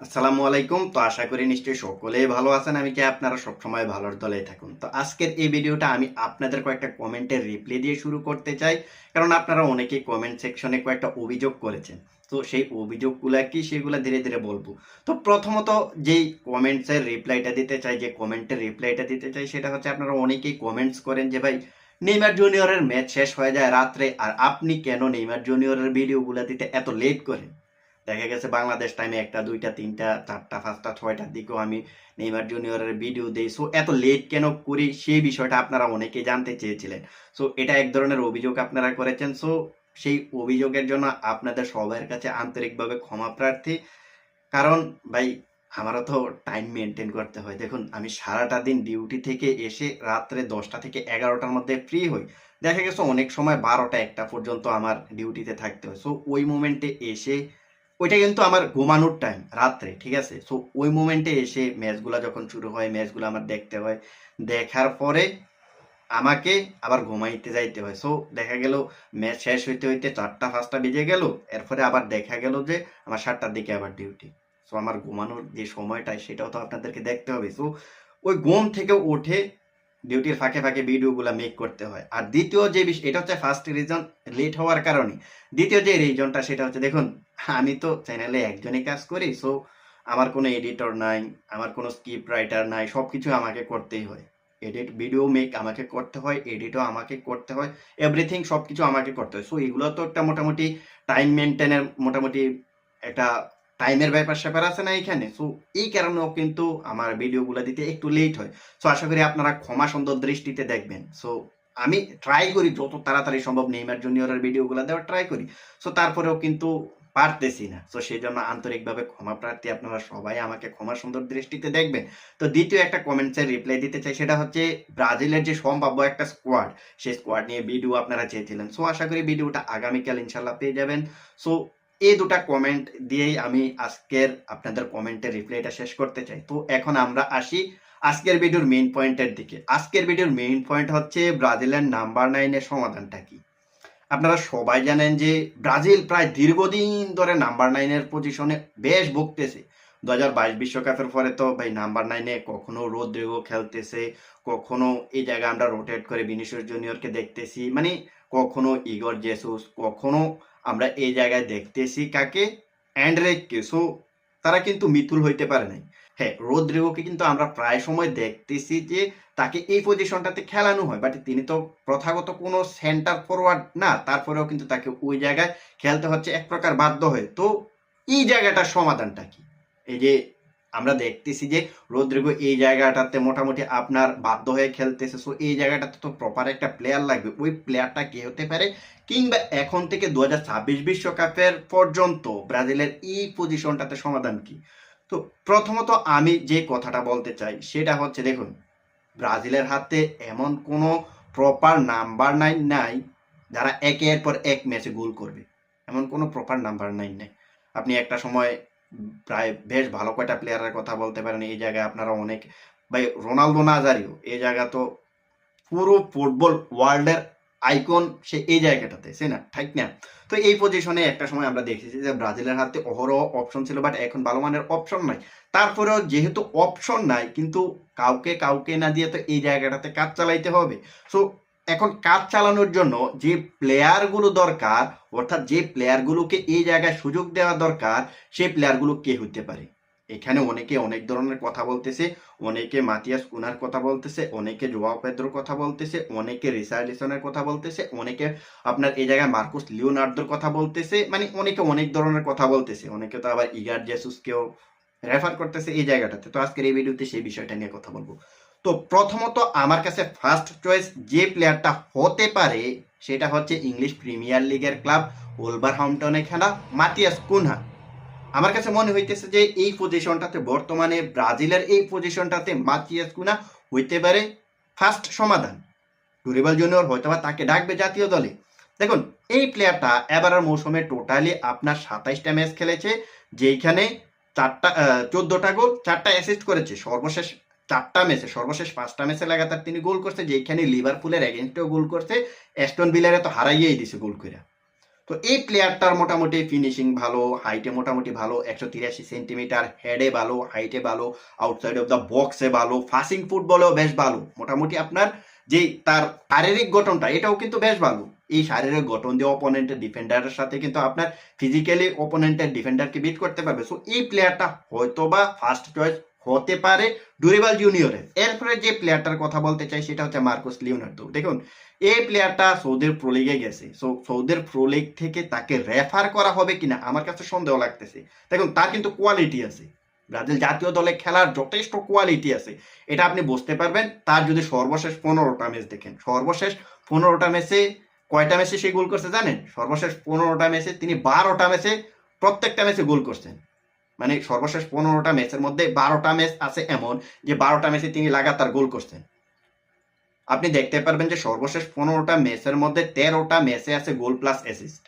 আসসালামু আলাইকুম। তো আশা করি নিশ্চয়ই সকলেই ভালো আছেন। আমি কি আপনারা সবসময় ভালোর দলেই থাকুন? তো আজকের এই ভিডিওটা আমি আপনাদের কয়েকটা কমেন্টের রিপ্লাই দিয়ে শুরু করতে চাই। কারণ আপনারা অনেকেই কমেন্ট সেকশনে কয়েকটা অভিযোগ করেছেন। তো সেই অভিযোগগুলো কি সেগুলো ধীরে ধীরে বলব। তো প্রথমত যেই কমেন্টসের রিপ্লাইটা দিতে চাই, যে কমেন্টের রিপ্লাইটা দিতে চাই, সেটা হচ্ছে আপনারা অনেকেই কমেন্টস করেন যে, ভাই, নেইমার জুনিয়রের ম্যাচ শেষ হয়ে যায় রাত্রে, আর আপনি কেন নেইমার জুনিয়রের ভিডিওগুলো দিতে এত লেট করেন? দেখা গেছে বাংলাদেশ টাইমে একটা, দুইটা, তিনটা, চারটা, পাঁচটা ছয়টার দিকেও আমি নেইমার জুনিয়রের ভিডিও দিই। সো এত লেট কেন করি? সেই বিষয়টা আপনারা অনেকে জানতে চেয়েছিলেন। সো এটা এক ধরনের অভিযোগ আপনারা করেছেন। সো সেই অভিযোগের জন্য আপনাদের সবার কাছে আন্তরিকভাবে ক্ষমা প্রার্থী। কারণ, ভাই, আমারও তো টাইম মেনটেন করতে হয়। দেখুন, আমি সারাটা দিন ডিউটি থেকে এসে রাত্রে দশটা থেকে এগারোটার মধ্যে ফ্রি হই। দেখা গেছে অনেক সময় বারোটা, একটা পর্যন্ত আমার ডিউটিতে থাকতে হয়। সো ওই মোমেন্টে এসে ওইটা কিন্তু আমার ঘুমানোর টাইম রাত্রে, ঠিক আছে? সো ওই মোমেন্টে এসে ম্যাচগুলো যখন শুরু হয় ম্যাচগুলো আমার দেখতে হয়, দেখার পরে আমাকে আবার ঘুমাইতে যাইতে হয়। সো দেখা গেল ম্যাচ শেষ হইতে হইতে চারটা, পাঁচটা বেজে গেল, এরপরে আবার দেখা গেল যে আমার সাতটার দিকে আবার ডিউটি সো আমার ঘুমানোর যে সময়টা, সেটাও তো আপনাদেরকে দেখতে হবে। সো ওই ঘুম থেকে উঠে ডিউটির ফাঁকে ফাঁকে ভিডিওগুলো মেক করতে হয়। আর দ্বিতীয় যে বিষয় এটা হচ্ছে ফার্স্ট রিজন লেট হওয়ার কারণে দ্বিতীয় যে রিজনটা সেটা হচ্ছে, দেখুন, আমি তো চ্যানেলে একজনই কাজ করি সো আমার কোনো এডিটর নাই, আমার কোনো স্ক্রিপ্ট রাইটার নাই সব কিছু আমাকে করতেই হয়। এডিট ভিডিও মেক আমাকে করতে হয় এডিটও আমাকে করতে হয় এভরিথিং সব কিছু আমাকে করতে হয়। সো এগুলো তো একটা মোটামুটি টাইম মেনটেনের মোটামুটি একটা টাইমের ব্যাপার স্যাপার আছে না এখানে? সো এই কারণেও কিন্তু আমার ভিডিওগুলো দিতে একটু লেট হয়। সো আশা করি আপনারা ক্ষমা সুন্দর দৃষ্টিতে দেখবেন। সো আমি ট্রাই করি, যত তাড়াতাড়ি সম্ভব নেইমার জুনিয়রের ভিডিওগুলো দেওয়ার ট্রাই করি। সো তারপরেও কিন্তু পারতেছি না। তো সেই জন্য আন্তরিকভাবে ক্ষমা প্রার্থী আপনারা সবাই আমাকে ক্ষমা সুন্দর দৃষ্টিতে দেখবেন। তো দ্বিতীয় একটা কমেন্টসের রিপ্লাই দিতে চাই, সেটা হচ্ছে ব্রাজিলের যে সম্ভাব্য একটা স্কোয়াড সেই স্কোয়াড নিয়ে ভিডিও আপনারা চেয়েছিলেন। সো আশা করি ভিডিওটা আগামীকাল ইনশাল্লাহ পেয়ে যাবেন। সো এই দুটা কমেন্ট দিয়েই আমি আজকের আপনাদের কমেন্টের রিপ্লাইটা শেষ করতে চাই। তো এখন আমরা আসি আজকের ভিডিওর মেইন পয়েন্টের দিকে। আজকের ভিডিওর মেইন পয়েন্ট হচ্ছে ব্রাজিলের নাম্বার নাইনের সমাধানটা কি? আপনারা সবাই জানেন যে ব্রাজিল প্রায় দীর্ঘদিন ধরে নাম্বার নাইনের পজিশনে বেশ ভুগতেছে। দু হাজার বাইশ বিশ্বকাপের পরে তো ভাই নাম্বার নাইনে কখনো রোদ্রিগো খেলতেছে, কখনো এই জায়গায় আমরা রোটেট করে বিনিশিয়াস জুনিয়রকে দেখতেছি। মানে কখনো ইগর জেসুস, কখনো আমরা এই জায়গায় দেখতেছি কাকে? অ্যান্ড্রেককে সো তারা কিন্তু মিথুল হইতে পারে নাই। হ্যাঁ রোদ্রিগোকে কিন্তু আমরা প্রায় সময় দেখতেছি যে তাকে এই পজিশনটাতে খেলানো হয়। বাট তিনি তো প্রথাগত কোনো সেন্টার ফরওয়ার্ড না, তারপরেও কিন্তু তাকে ওই জায়গায় খেলতে হচ্ছে এক প্রকার বাধ্য হয়ে। তো এই জায়গাটার সমাধানটা কি? এই যে আমরা দেখতেছি যে রোদ্রিগো এই জায়গাটাতে মোটামুটি আপনার বাধ্য হয়ে খেলতেছে। সো এই জায়গাটাতে তো প্রপার একটা প্লেয়ার লাগবে। ওই প্লেয়ারটা কে হতে পারে? কিংবা এখন থেকে দু বিশ্বকাপের পর্যন্ত ব্রাজিলের এই পজিশনটাতে সমাধান কি? তো প্রথমত আমি যে কথাটা বলতে চাই, সেটা হচ্ছে দেখুন, ব্রাজিলের হাতে এমন কোনো প্রপার নাম্বার নাইন নাই, যারা একের পর এক ম্যাচে গোল করবে। এমন কোনো প্রপার নাম্বার নাইন নেই। আপনি একটা সময় প্রায় বেশ ভালো কয়টা প্লেয়ারের কথা বলতে পারেন। এই জায়গায় আপনারা অনেক, ভাই, রোনালদো নাজারিও এই জায়গা তো পুরো ফুটবল ওয়ার্ল্ডের আইকন সে এই জায়গাটাতে সে না? ঠিক না? তো এই পজিশনে একটা সময় আমরা দেখেছি যে ব্রাজিলের হাতে অহরহ অপশন ছিল বাট এখন ভালো মানের অপশন নাই। তারপরেও যেহেতু অপশন নাই, কিন্তু কাউকে কাউকে না দিয়ে তো এই জায়গাটাতে কাজ চালাইতে হবে। সো এখন কাজ চালানোর জন্য যে প্লেয়ারগুলো দরকার, অর্থাৎ যে প্লেয়ারগুলোকে এই জায়গায় সুযোগ দেওয়া দরকার, সেই প্লেয়ারগুলো কে হতে পারে? এখানে অনেকে অনেক ধরনের কথা বলতেছে, অনেকে মাতিয়াস কুনার কথা বলতেছে, অনেকে জোয়াও পেদ্রোর কথা বলতেছে, অনেকে রিসার্লিসনের কথা বলতেছে, অনেকে আপনার এই জায়গায় মার্কুস লিওনার্দোর কথা বলতেছে মানে অনেকে অনেক ধরনের কথা বলতেছে। অনেকে তো আবার ইগার জেসুসকেও রেফার করতেছে এই জায়গাটাতে। তো আজকের এই ভিডিওতে সেই বিষয়টা নিয়ে কথা বলব। তো প্রথমত আমার কাছে ফার্স্ট চয়েস যে প্লেয়ারটা হতে পারে, সেটা হচ্ছে ইংলিশ প্রিমিয়ার লিগের ক্লাব ওলভারহাম্পটনে খেলা মাতিয়াস কুনহা আমার কাছে মনে হইতেছে যে এই পজিশনটাতে বর্তমানে ব্রাজিলের এই পজিশনটাতে মাতিয়াস কুনা হইতে পারে ফার্স্ট সমাধান। ডুরিবাল জুনিয়র হয়তো বা তাকে ডাকবে জাতীয় দলে। দেখুন, এই প্লেয়ারটা এবারের মৌসুমে টোটালি আপনার সাতাইশটা ম্যাচ খেলেছে, যেইখানে চারটা চোদ্দটা গোল চারটা অ্যাসিস্ট করেছে। সর্বশেষ চারটা ম্যাচে সর্বশেষ পাঁচটা ম্যাচে লাগাতার তিনি গোল করছে যেখানে লিভারপুলের এগেনস্টেও গোল করছে অ্যাস্টন বিলারে তো হারাইয়েই দিছে গোল করে তো এই প্লেয়ারটার মোটামুটি ফিনিশিং ভালো হাইটে মোটামুটি ভালো, একশো তিরাশি সেন্টিমিটার হেডে ভালো হাইটে ভালো আউটসাইড অফ দ্য বক্সে ভালো ফাসিং ফুটবলেও বেশ ভালো। মোটামুটি আপনার যে তার শারীরিক গঠনটা, এটাও কিন্তু বেশ ভালো। এই শারীরিক গঠন দিয়ে অপোনেন্টের ডিফেন্ডারের সাথে কিন্তু আপনার ফিজিক্যালি অপোনেন্টের ডিফেন্ডারকে বিট করতে পারবে। সো এই প্লেয়ারটা হয়তো বা ফার্স্ট চয়েস হতে পারে ডুরেবাল জুনিয়রের এরপরে যে প্লেয়ারটার কথা বলতে চাই, সেটা হচ্ছে মার্কোস লিওনার্দো। দেখুন, এই প্লেয়ারটা সৌদের প্রো লিগে গেছে। সো, সৌদির প্রো লিগ থেকে তাকে রেফার করা হবে কিনা, আমার কাছে সন্দেহ লাগতেছে। দেখুন, তার কিন্তু কোয়ালিটি আছে। ব্রাজিল জাতীয় দলে খেলার যথেষ্ট কোয়ালিটি আছে। এটা আপনি বুঝতে পারবেন। তার যদি সর্বশেষ পনেরোটা ম্যাচ দেখেন, সর্বশেষ পনেরোটা ম্যাচে কয়টা ম্যাচে সে গোল করছে জানেন? সর্বশেষ পনেরোটা ম্যাচে তিনি বারোটা ম্যাচে প্রত্যেকটা ম্যাচে গোল করছেন। মানে সর্বশেষ পনেরোটা ম্যাচের মধ্যে বারোটা ম্যাচ আছে এমন যে বারোটা ম্যাচে তিনি লাগাতার গোল করছেন। আপনি দেখতে পারবেন যে সর্বশেষ পনেরোটা ম্যাচের মধ্যে তেরোটা ম্যাচে আছে গোল প্লাস অ্যাসিস্ট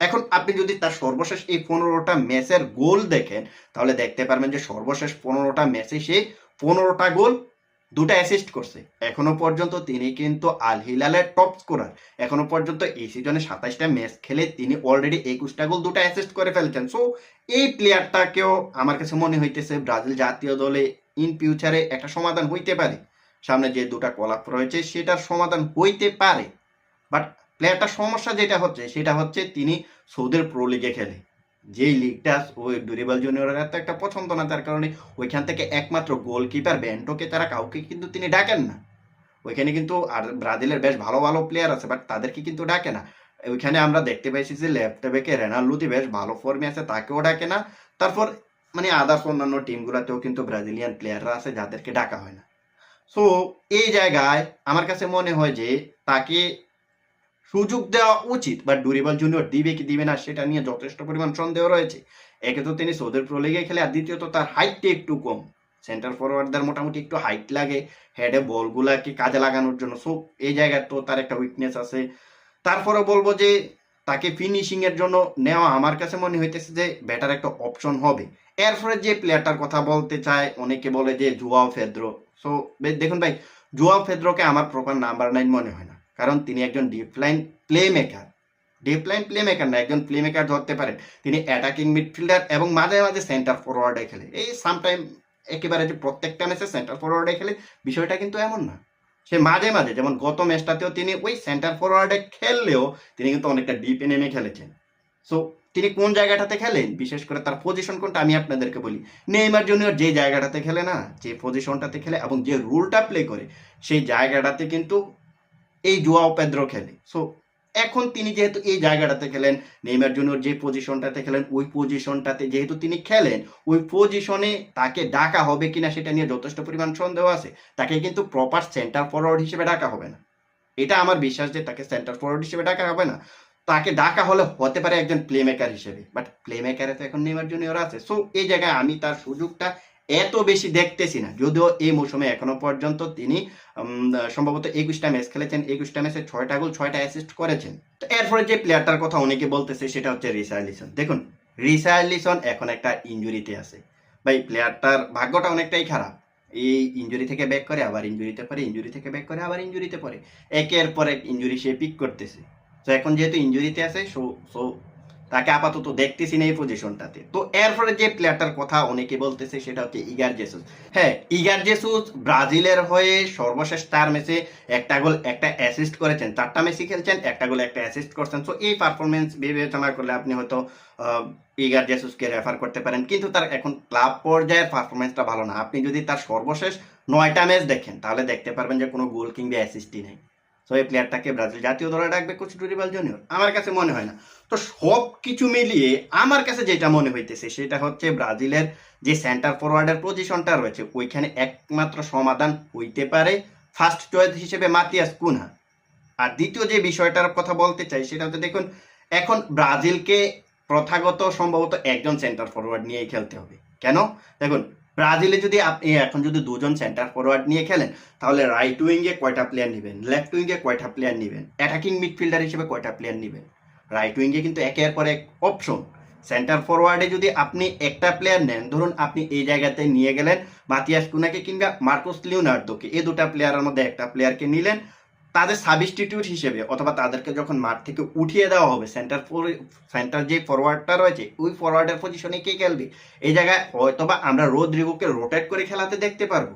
এখন আপনি যদি তার সর্বশেষ এই পনেরোটা ম্যাচের গোল দেখেন, তাহলে দেখতে পারবেন যে সর্বশেষ পনেরোটা ম্যাচে সে পনেরোটা গোল অ্যাসিস্ট করছে। এখনও পর্যন্ত তিনি কিন্তু আল হিলালের টপ স্কোরার এখনও পর্যন্ত এই সিজনে সাতাইশটা ম্যাচ খেলে তিনি অলরেডি একুশটা গোল, দুটা অ্যাসিস্ট করে ফেলছেন। সো এই প্লেয়ারটাকেও আমার কাছে মনে হইতেছে ব্রাজিল জাতীয় দলে ইন ফিউচারে একটা সমাধান হইতে পারে। সামনে যে দুটা কলাপ রয়েছে, সেটার সমাধান হইতে পারে। বাট প্লেয়ারটার সমস্যা যেটা হচ্ছে, সেটা হচ্ছে তিনি সৌদের প্রো লিগে খেলে। যেই লিগটা ওই ডুরিবাল জুনিয়রের একটা পছন্দ না, তার কারণে ওইখান থেকে একমাত্র গোলকিপার ব্যান্টোকে তারা কাউকে কিন্তু তিনি ডাকেন না। ওইখানে কিন্তু আর ব্রাজিলের বেশ ভালো ভালো প্লেয়ার আছে বাট তাদেরকে কিন্তু ডাকে না। ওইখানে আমরা দেখতে পাইছি যে লেফট ব্যাকে রেনাল্ডুতি বেশ ভালো ফর্মে আছে, তাকেও ডাকে না। তারপর মানে আদার্স অন্যান্য টিমগুলোতেও কিন্তু ব্রাজিলিয়ান প্লেয়াররা আছে, যাদেরকে ডাকা হয় না। সো এই জায়গায় আমার কাছে মনে হয় যে তাকে সুযোগ দেওয়া উচিত বা ডুরিবাল জুনিয়র দিবে কি দিবে না সেটা নিয়ে যথেষ্ট পরিমাণ সন্দেহ রয়েছে। একে তো তিনি সৌদের প্রো লিগে খেলে আর দ্বিতীয়ত তার হাইটটা একটু কম। সেন্টার ফরওয়ার্ডদের মোটামুটি একটু হাইট লাগে হেডে বলগুলাকে কাজে লাগানোর জন্য। সো এই জায়গায় তো তার একটা উইকনেস আছে। তারপরে বলব যে, তাকে ফিনিশিং এর জন্য নেওয়া আমার কাছে মনে হইতেছে যে বেটার একটা অপশন হবে। এরপরে যে প্লেয়ারটার কথা বলতে চায়, অনেকে বলে যে জুয়াও ফেদ্রো সো দেখুন ভাই জুয়াও ফেদ্রোকে আমার প্রপার নাম্বার নাইন মনে হয় না। কারণ তিনি একজন deep lying playmaker deep lying playmaker না, একজন প্লে মেকার ধরতে পারেন। তিনি অ্যাটাকিং মিডফিল্ডার এবং মাঝে মাঝে সেন্টার ফরওয়ার্ডে খেলে। এই সামটাইম একেবারে যে প্রত্যেকটা ম্যাচে সেন্টার ফরওয়ার্ডে খেলে, বিষয়টা কিন্তু এমন না। সে মাঝে মাঝে, যেমন গত ম্যাচটাতেও তিনি ওই সেন্টার ফরওয়ার্ডে খেললেও তিনি কিন্তু অনেকটা ডিপে নেমে খেলেছেন। সো তিনি কোন জায়গাটাতে খেলেন? বিশেষ করে তার পজিশন কোনটা আমি আপনাদেরকে বলি। নেইমার জুনিয়র যে জায়গাটাতে খেলে না, যে পজিশনটাতে খেলে এবং যে রুলটা প্লে করে, সেই জায়গাটাতে কিন্তু এই জুয়াও পেদ্রো খেলে। সো এখন তিনি যেহেতু এই জায়গাটাতে খেলেন, নেইমার জুনিয়র যে পজিশনটাতে খেলেন, ওই পজিশনটাতে যেহেতু তিনি খেলেন, ওই পজিশনে তাকে ডাকা হবে কিনা সেটা নিয়ে যথেষ্ট পরিমাণ সন্দেহ আছে। তাকে কিন্তু প্রপার সেন্টার ফরওয়ার্ড হিসেবে ডাকা হবে না। এটা আমার বিশ্বাস যে তাকে সেন্টার ফরওয়ার্ড হিসেবে ডাকা হবে না। তাকে ডাকা হলে হতে পারে একজন প্লে মেকার হিসেবে বাট প্লে মেকারে তো এখন নেইমার জুনিয়র আছে। সো এই জায়গায় আমি তার সুযোগটা এত বেশি দেখতেছি না। যদিও এই মৌসুমে এখনও পর্যন্ত তিনি সম্ভবত একুশটা ম্যাচ খেলেছেন, একুশটা ম্যাচে ছয়টা গোল, ছয়টা অ্যাসিস্ট করেছেন। তো এরপরে যে প্লেয়ারটার কথা অনেকে বলতেছে, সেটা হচ্ছে রিসার্লিসন দেখুন রিসার্লিসন এখন একটা ইঞ্জুরিতে আছে। ভাই প্লেয়ারটার ভাগ্যটা অনেকটাই খারাপ। এই ইঞ্জুরি থেকে ব্যাক করে, আবার ইঞ্জুরিতে পরে ইঞ্জুরি থেকে ব্যাক করে, আবার ইঞ্জুরিতে পরে একের পর এক ইঞ্জুরি সে পিক করতেছে। তো এখন যেহেতু ইঞ্জুরিতে আছে সো সো তাকে আপাতত দেখতেছি না এই পজিশনটাতে তো এরপরে যে প্লেয়ারটার কথা অনেকে বলতেছে, সেটা হচ্ছে ইগার জেসুস হ্যাঁ ইগার জেসুস ব্রাজিলের হয়ে সর্বশেষ চার ম্যাচে একটা গোল, একটা অ্যাসিস্ট করেছেন। চারটা ম্যাচই খেলছেন, একটা গোল একটা অ্যাসিস্ট করছেন। সো এই পারফরমেন্স বিবেচনা করলে আপনি হয়তো ইগার জেসুসকে রেফার করতে পারেন। কিন্তু তার এখন ক্লাব পর্যায়ের পারফরমেন্সটা ভালো না। আপনি যদি তার সর্বশেষ নয়টা ম্যাচ দেখেন, তাহলে দেখতে পারবেন যে কোনো গোল কিংবা অ্যাসিস্টই নেই। তো এই প্লেয়ারটাকে ব্রাজিল জাতীয় দলে ডাকবে কোচ ডুরিবাল জুনিয়র। আমার কাছে মনে হয় না। তো সব কিছু মিলিয়ে আমার কাছে যেটা মনে হইতেছে, সেটা হচ্ছে ব্রাজিলের যে সেন্টার ফরওয়ার্ডের পজিশনটা রয়েছে, ওইখানে একমাত্র সমাধান হইতে পারে ফার্স্ট চয়েস হিসেবে মাতিয়াস কুনহা। আর দ্বিতীয় যে বিষয়টার কথা বলতে চাই, সেটা হচ্ছে দেখুন, এখন ব্রাজিলকে প্রথাগত সম্ভবত একজন সেন্টার ফরওয়ার্ড নিয়েই খেলতে হবে। কেন? দেখুন ব্রাজিলে যদি আপনি এখন যদি দুজন সেন্টার ফরওয়ার্ড নিয়ে খেলেন, তাহলে রাইট উইঙ্গে কয়টা প্লেয়ার নেবেন? লেফট উইঙ্গে কয়টা প্লেয়ার নেবেন? অ্যাটাকিং মিডফিল্ডার হিসেবে কয়টা প্লেয়ার নেবেন? রাইট উইঙ্গে কিন্তু একের পর এক অপশন সেন্টার ফরওয়ার্ডে যদি আপনি একটা প্লেয়ার নেন, ধরুন আপনি এই জায়গাতে নিয়ে গেলেন, মাতিয়াস কুনাকে কিংবা মার্কোস লিওনার্দোকে এই দুটা প্লেয়ারের মধ্যে একটা প্লেয়ারকে নিলেন তাদের সাবস্টিটিউট হিসেবে অথবা তাদেরকে যখন মাঠ থেকে উঠিয়ে দেওয়া হবে সেন্টার ফোর সেন্টার যে ফরওয়ার্ডটা রয়েছে, ওই ফরওয়ার্ডের পজিশনে কে খেলবে? এই জায়গায় হয়তোবা আমরা রোদ্রিগোকে রোটেট করে খেলাতে দেখতে পারব।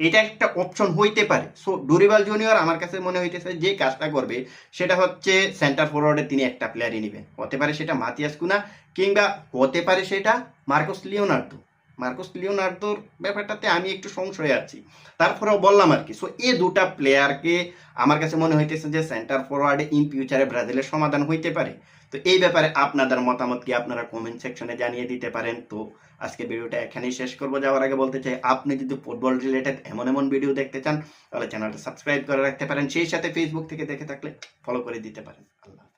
এটা একটা অপশন হইতে পারে। সো ডুরিবাল জুনিয়র আমার কাছে মনে হইতেছে যে কাজটা করবে, সেটা হচ্ছে সেন্টার ফরওয়ার্ডে তিনি একটা প্লেয়ারই নেবেন। হতে পারে সেটা মাতিয়াস কুনা কিংবা হতে পারে সেটা মার্কোস লিওনার্দো। মার্কোস লিওনার্দোর ব্যাপারটাতে আমি একটু সংশয়ে আছি। তারপরেও বললাম আর কি সো এই দুটা প্লেয়ারকে আমার কাছে মনে হইতেছে যে সেন্টার ফরওয়ার্ডে ইন ফিউচারে ব্রাজিলের সমাধান হইতে পারে। তো এই ব্যাপারে আপনাদের মতামত কি আপনারা কমেন্ট সেকশনে জানিয়ে দিতে পারেন। তো আজকে ভিডিওটা এখানেই শেষ করব। যাওয়ার আগে বলতে চাই, আপনি যদি ফুটবল রিলেটেড এমন এমন ভিডিও দেখতে চান, তাহলে চ্যানেলটা সাবস্ক্রাইব করে রাখতে পারেন। সেই সাথে ফেসবুক থেকে দেখে থাকলে ফলো করে দিতে পারেন। আল্লাহ